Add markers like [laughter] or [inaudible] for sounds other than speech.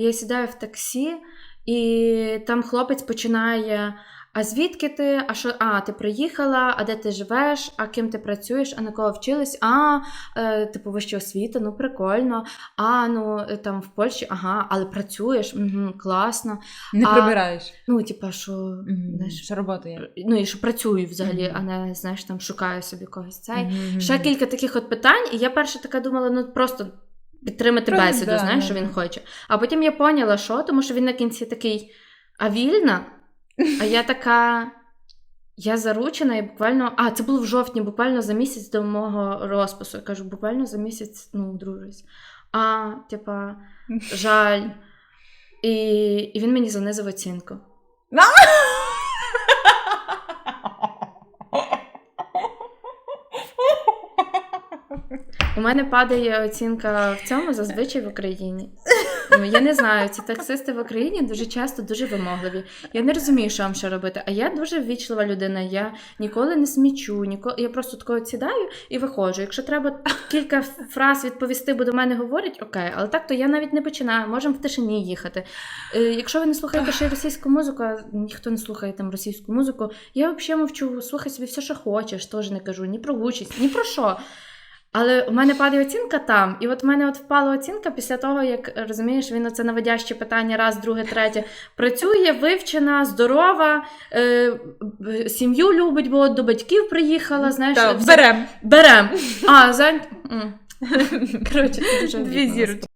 Я сідаю в таксі, і там хлопець починає. А звідки ти? А що? А, ти приїхала, а де ти живеш? А ким ти працюєш? А на кого вчилась? А, е, типу, вища освіта, ну прикольно. А, ну е, там в Польщі, ага, але працюєш, угу, класно. Не А- прибираєш. Ну, типа, що, знаєш, Що робота є. ну і що працюю взагалі, Мгм. а не знаєш, там шукаю собі когось цей. Мгм. Ще кілька таких от питань, і я перша така думала, ну просто підтримати бесіду, да, знаєш, що він хоче. А потім я поняла, що, тому що він на кінці такий, а вільна? А я [laughs] така. Я заручена і буквально. А, це було в жовтні, буквально за місяць до мого розпису. Я кажу, буквально за місяць, ну, дружусь. А, типа, [laughs] жаль. І, і він мені занизив оцінку. [laughs] [laughs] У мене падає оцінка в цьому зазвичай в Україні. Ну, я не знаю, ці таксисти в Україні дуже часто дуже вимогливі. Я не розумію, що вам ще робити. А я дуже ввічлива людина. Я ніколи не смічу, ніколи я просто тако сідаю і виходжу. Якщо треба кілька фраз відповісти, бо до мене говорять, окей, але так то я навіть не починаю. Можемо в тишині їхати. Е, якщо ви не слухаєте ще російську музику, а ніхто не слухає там російську музику, я взагалі мовчу, слухай собі все, що хочеш, теж не кажу, ні про участь, ні про що. Але у мене падає оцінка там, і от в мене от впала оцінка після того, як розумієш, він оце наводяще питання раз, друге, третє. Працює, вивчена, здорова, е, сім'ю любить, бо до батьків приїхала. Знаєш, Так, берем. берем. А, за... [laughs] Коротше, дуже Дві зірочки.